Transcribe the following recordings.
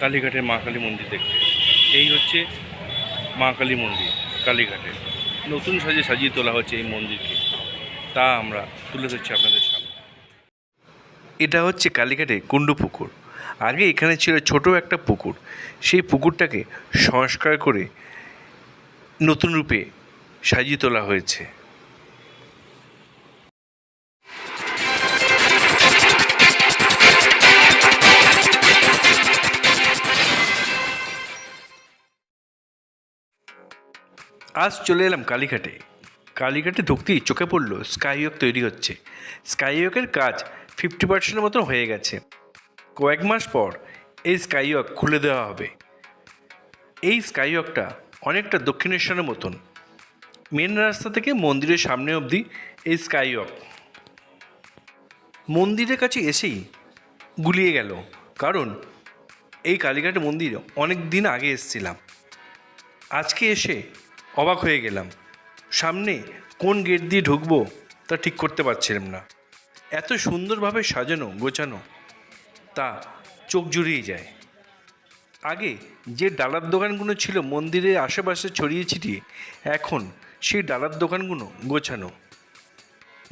কালীঘাটের মা কালী মন্দির দেখতে। এই হচ্ছে মা কালী মন্দির কালীঘাটের নতুন সাজে সাজিয়ে তোলা হচ্ছে এই মন্দিরকে। তা আমরা তুলে ধরছি আপনাদের সামনে। এটা হচ্ছে কালীঘাটে কুণ্ডু পুকুর। আগে এখানে ছিল ছোট একটা পুকুর। সেই পুকুরটাকে সংস্কার করে নতুন রূপে সাজিয়ে তোলা হয়েছে। আজ চলে এলাম কালীঘাটে। কালীঘাটে ঢুকতেই চোখে পড়ল স্কাইওয়াক তৈরি হচ্ছে। স্কাইওয়াকের কাজ ফিফটি পার্সেন্টের মতন হয়ে গেছে। কয়েক মাস পর এই স্কাইওয়াক খুলে দেওয়া হবে। এই স্কাইওয়াকটা অনেকটা দক্ষিণেশ্বরের মতন। মেন রাস্তা থেকে মন্দিরের সামনে অবধি এই স্কাইওয়াক মন্দিরের কাছে এসেই গুলিয়ে গেল। কারণ এই কালীঘাট মন্দির অনেক দিন আগে এসেছিলাম। আজকে এসে অবাক হয়ে গেলাম। সামনে কোন গেট দিয়ে ঢুকবো তা ঠিক করতে পারছিলাম না। এত সুন্দরভাবে সাজানো, গোছানো, তা চোখ জুড়িয়ে যায়। আগে যে ডালার দোকানগুলো ছিল মন্দিরের আশেপাশে ছড়িয়ে ছিটিয়ে, এখন সেই ডালার দোকানগুলো গোছানো।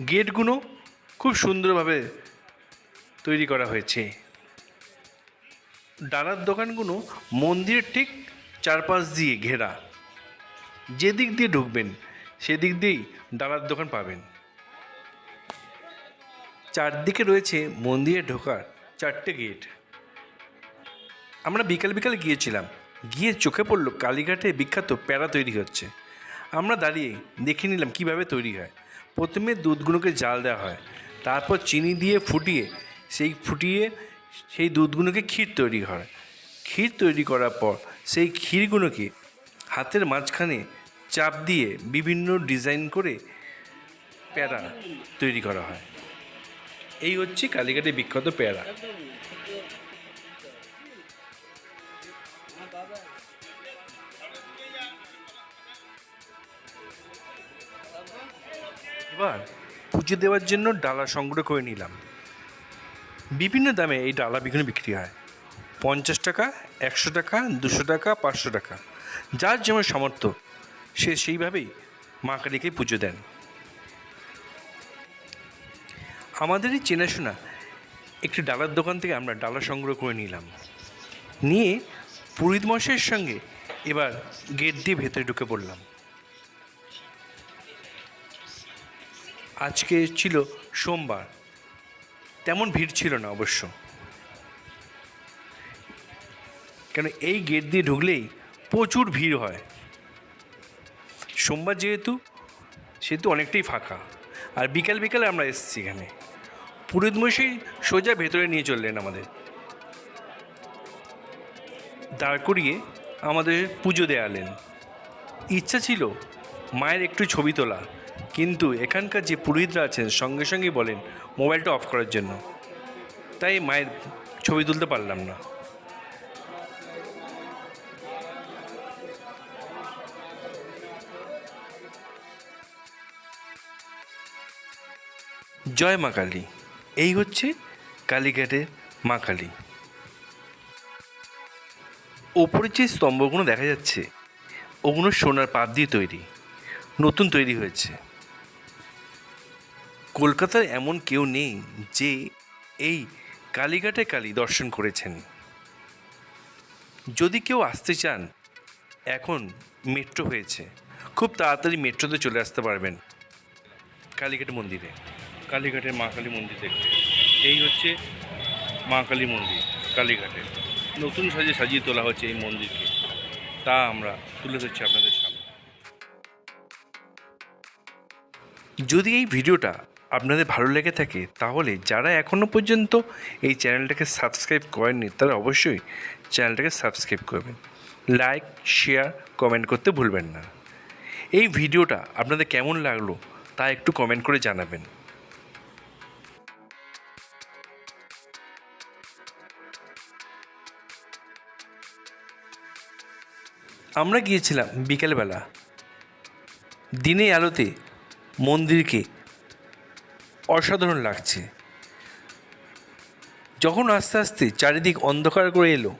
গেটগুলো খুব সুন্দরভাবে তৈরি করা হয়েছে। ডালার দোকানগুলো মন্দিরের ঠিক চারপাশ দিয়ে ঘেরা। যেদিক দিয়ে ঢুকবেন সেদিক দিয়েই ডালার দোকান পাবেন। চারদিকে রয়েছে মন্দিরে ঢোকার চারটে গেট। আমরা বিকাল বিকাল গিয়েছিলাম, গিয়ে চোখে পড়ল কালীঘাটে বিখ্যাত প্যারা তৈরি হচ্ছে। আমরা দাঁড়িয়ে দেখে নিলাম কীভাবে তৈরি হয়। প্রথমে দুধগুলোকে জাল দেওয়া হয়, তারপর চিনি দিয়ে ফুটিয়ে সেই ফুটিয়ে সেই দুধগুলোকে ক্ষীর তৈরি হয়। ক্ষীর তৈরি করার পর সেই ক্ষীরগুলোকে হাতের মাঝখানে চাপ দিয়ে বিভিন্ন ডিজাইন করে প্যারা তৈরি করা হয়। এই হচ্ছে কালীঘাটে বিখ্যাত প্যারা। এবার পুজো দেওয়ার জন্য ডালা সংগ্রহ করে নিলাম। বিভিন্ন দামে এই ডালা বিঘ্ন বিক্রি হয়। পঞ্চাশ টাকা, একশো টাকা, দুশো টাকা, পাঁচশো টাকা। যার যেমন সামর্থ্য, সে সেইভাবেই মা কালীকে পুজো দেন। আমাদেরই চেনাশোনা একটি ডালার দোকান থেকে আমরা ডালা সংগ্রহ করে নিলাম। নিয়ে পুরোহিত মশাইয়ের সঙ্গে এবার গেট দিয়ে ভেতরে ঢুকে পড়লাম। আজকে ছিল সোমবার, তেমন ভিড় ছিল না অবশ্য। কেন এই গেট দিয়ে ঢুকলেই প্রচুর ভিড় হয়। সোমবার যেহেতু, সেহেতু অনেকটাই ফাঁকা। আর বিকাল বিকালে আমরা এসেছি এখানে। পুরোহিত মশাই সোজা ভেতরে নিয়ে চললেন আমাদের। দাঁড় করিয়ে আমাদের পুজো দেয়ালেন। ইচ্ছা ছিল মায়ের একটু ছবি তোলা। কিন্তু এখানকার যে পুরোহিতরা আছেন, সঙ্গে সঙ্গে বলেন, মোবাইলটা অফ করার জন্য। তাই মায়ের ছবি তুলতে পারলাম না। জয় মা কালী। এই হচ্ছে কালীঘাটের মা কালী। ওপরের যে স্তম্ভগুলো দেখা যাচ্ছে, ওগুলো সোনার পাত দিয়ে তৈরি, নতুন তৈরি হয়েছে। কলকাতার এমন কেউ নেই যে এই কালীঘাটে কালী দর্শন করেছেন। যদি কেউ আসতে চান, এখন মেট্রো হয়েছে। খুব তাড়াতাড়ি মেট্রোতে চলে আসতে পারবেন কালীঘাট মন্দিরে। কালীঘাটের মা কালী মন্দির দেখতে। এই হচ্ছে মা কালী মন্দির, কালীঘাটে। নতুন সাজে সাজিয়ে তোলা হচ্ছে এই মন্দিরকে। তা আমরা তুলে ধরছি আপনাদের সামনে। যদি এই ভিডিওটা আপনাদের ভালো লেগে থাকে, তাহলে যারা এখনও পর্যন্ত এই চ্যানেলটাকে সাবস্ক্রাইব করেননি, তারা অবশ্যই চ্যানেলটাকে সাবস্ক্রাইব করবেন। লাইক, শেয়ার, কমেন্ট করতে ভুলবেন না। এই ভিডিওটা আপনাদের কেমন লাগল, তা একটু কমেন্ট করে জানাবেন। আমরা গিয়েছিলাম বিকেলবেলা। দিনে আলোতে মন্দিরকে অসাধারণ লাগছে। যখন আস্তে আস্তে চারিদিক অন্ধকার করে এলো,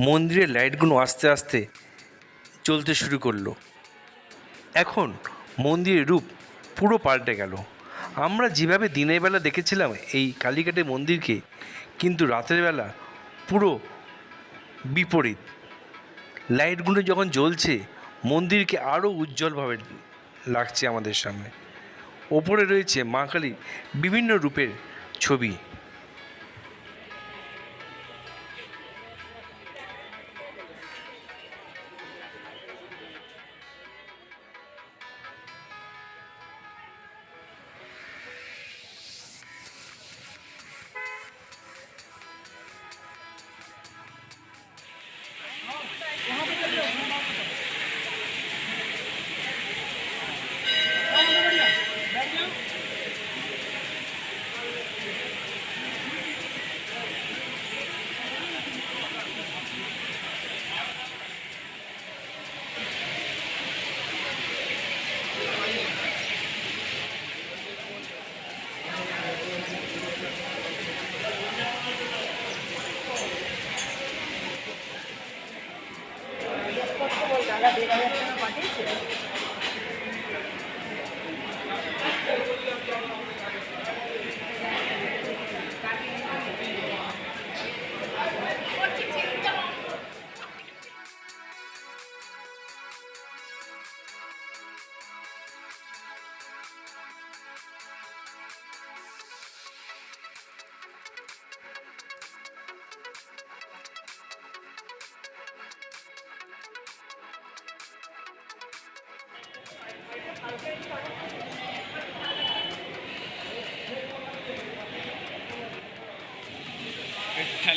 মন্দিরের লাইটগুলো আস্তে আস্তে জ্বলতে শুরু করল। এখন মন্দিরের রূপ পুরো পাল্টে গেল। আমরা যেভাবে দিনের বেলা দেখেছিলাম এই কালীঘাটের মন্দিরকে, কিন্তু রাতের বেলা পুরো বিপরীত। লাইটগুলো যখন জ্বলছে, মন্দিরকে আরও উজ্জ্বলভাবে লাগছে আমাদের সামনে। ওপরে রয়েছে মা কালীর বিভিন্ন রূপের ছবি।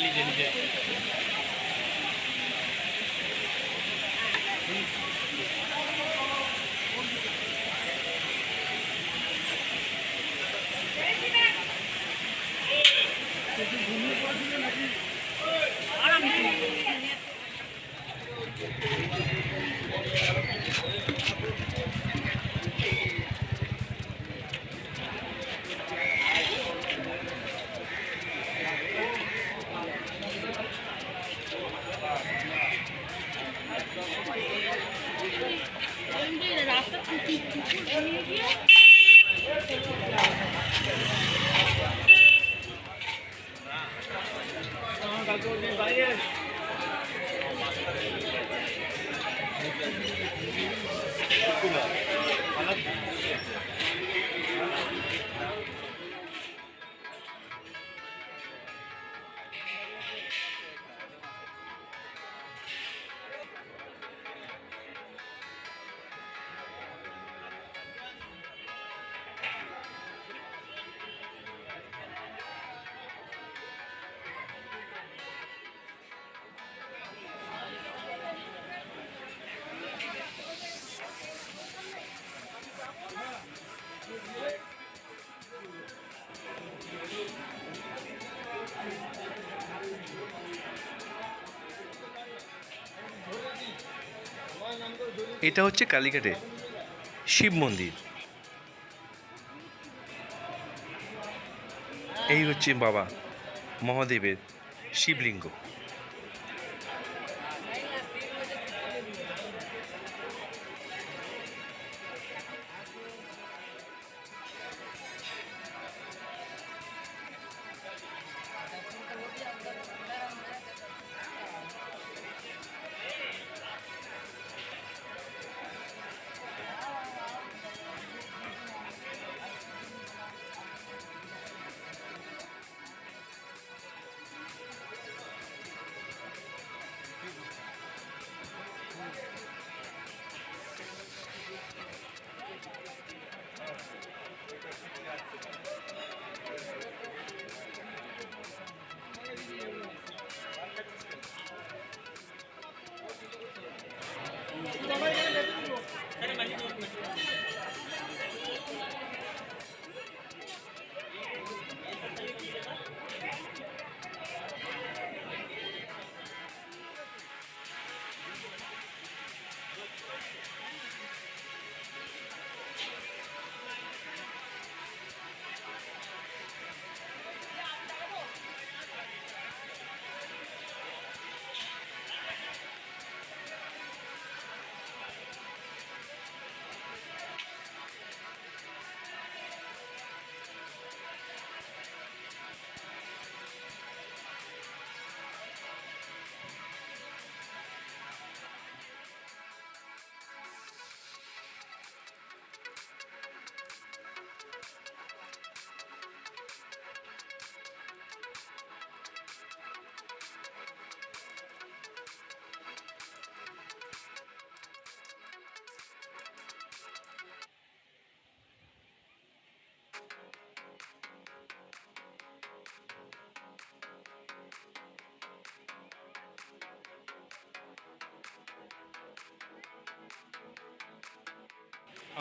খালি জেনে যায় রাস্তা এটা হচ্ছে কালীঘাটে শিব মন্দির। এই হচ্ছে বাবা মহাদেবের শিবলিঙ্গ।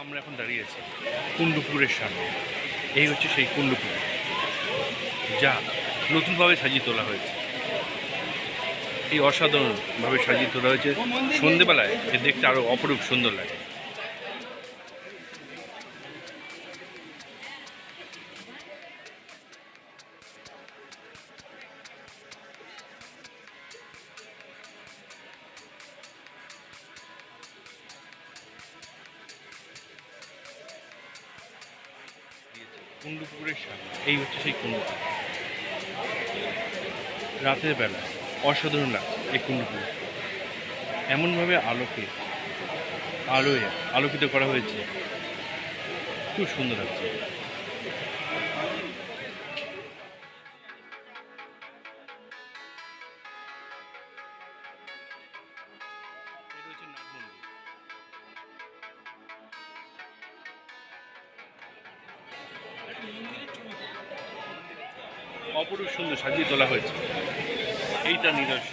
আমরা এখন দাঁড়িয়ে আছি কুণ্ডুপুরের সামনে। এই হচ্ছে সেই কুণ্ডুপুর, যা নতুনভাবে সাজিয়ে তোলা হয়েছে। এই অসাধারণভাবে সাজিয়ে তোলা হয়েছে। সন্ধেবেলায় দেখতে আরও অপরূপ সুন্দর লাগে। কুণ্ডুপুরের সামনে। এই হচ্ছে সেই কুণ্ডু রাতের বেলা, অসাধারণ লাগছে এই কুণ্ডুপুর এমনভাবে আলোকে, আলোয় আলোকিত করা হয়েছে। খুব সুন্দর লাগছে। এইটা নিদর্শন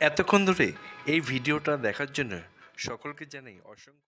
এতক্ষণ ধরে এই ভিডিওটা দেখার জন্য সকলকে জানাই অসংখ্য